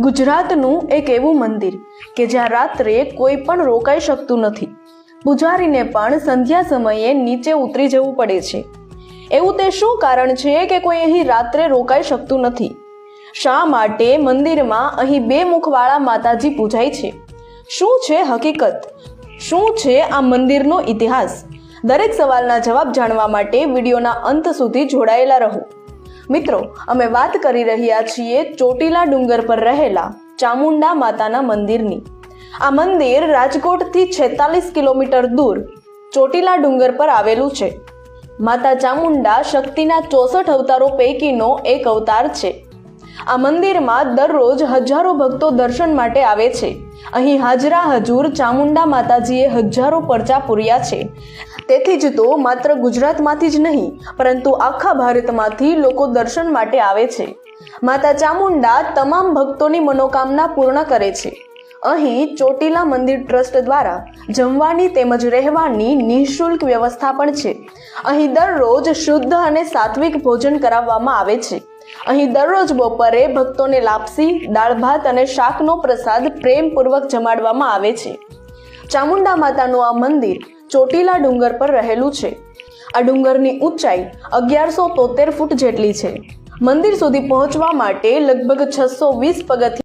ગુજરાતનું એક એવું મંદિર કે જ્યાં રાત્રે કોઈ પણ રોકાઈ શકતું નથી. પૂજારીને પણ સંધ્યા સમયે નીચે ઉતરી જવું પડે છે. એવું તે શું કારણ છે કે કોઈ અહીં રાત્રે રોકાઈ શકતું નથી? શા માટે મંદિરમાં અહીં બે મુખવાળા માતાજી પૂજાય છે? શું છે હકીકત? શું છે આ મંદિરનો ઇતિહાસ? દરેક સવાલના જવાબ જાણવા માટે વિડીયોના અંત સુધી જોડાયેલા રહો. મિત્રો, અમે વાત કરી રહ્યા છીએ ચોટીલા ડુંગર પર રહેલા ચામુંડા માતાના મંદિરની. આ મંદિર રાજકોટથી છેતાલીસ કિલોમીટર દૂર ચોટીલા ડુંગર પર આવેલું છે. માતા ચામુંડા શક્તિના ચોસઠ અવતારો પૈકીનો એક અવતાર છે. આ મંદિરમાં દરરોજ હજારો ભક્તો દર્શન માટે આવે છે. અહીં હાજરા હજુર ચામુંડા માતાજીએ હજારો પરચા પૂર્યા છે. તેથી જ તો માત્ર ગુજરાતમાંથી જ નહીં, પરંતુ આખા ભારતમાંથી લોકો દર્શન માટે આવે છે. માતા ચામુંડા તમામ ભક્તોની મનોકામના પૂર્ણ કરે છે. અહીં ચોટીલા મંદિર ટ્રસ્ટ દ્વારા જમવાની તેમજ રહેવાની નિઃશુલ્ક વ્યવસ્થા પણ છે. અહીં દરરોજ શુદ્ધ અને સાત્વિક ભોજન કરાવવામાં આવે છે. અહીં દરરોજ બપોરે ભક્તોને લાપસી, દાળ ભાત અને શાકનો પ્રસાદ પ્રેમપૂર્વક જમાડવામાં આવે છે. ચામુંડા માતાનું આ મંદિર ચોટીલા ડુંગર પર રહેલું છે. આ ડુંગરની ઊંચાઈ અગિયારસો તોતેર ફૂટ જેટલી છે. મંદિર સુધી પહોંચવા માટે લગભગ છસો વીસ પગથિયા